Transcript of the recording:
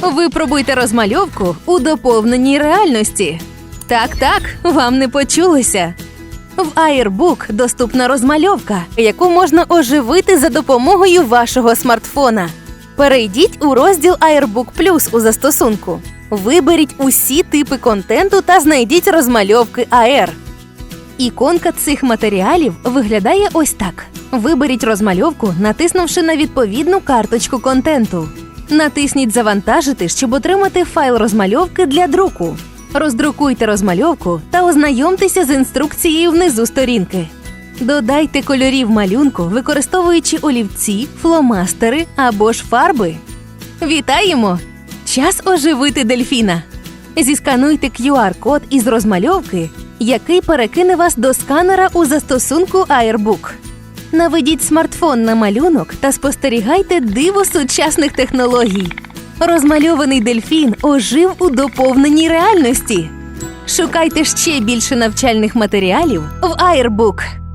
Випробуйте розмальовку у доповненій реальності. Так, так, вам не почулося. В Airbook доступна розмальовка, яку можна оживити за допомогою вашого смартфона. Перейдіть у розділ Airbook Plus у застосунку. Виберіть усі типи контенту та знайдіть розмальовки AR. Іконка цих матеріалів виглядає ось так: виберіть розмальовку, натиснувши на відповідну карточку контенту. Натисніть Завантажити, щоб отримати файл розмальовки для друку. Роздрукуйте розмальовку та ознайомтеся з інструкцією внизу сторінки. Додайте кольорів малюнку, використовуючи олівці, фломастери або ж фарби. Вітаємо! Час оживити дельфіна. Зіскануйте QR-код із розмальовки, який перекине вас до сканера у застосунку Airbook. Наведіть смартфон на малюнок та спостерігайте диво сучасних технологій. Розмальований дельфін ожив у доповненій реальності. Шукайте ще більше навчальних матеріалів в Airbook.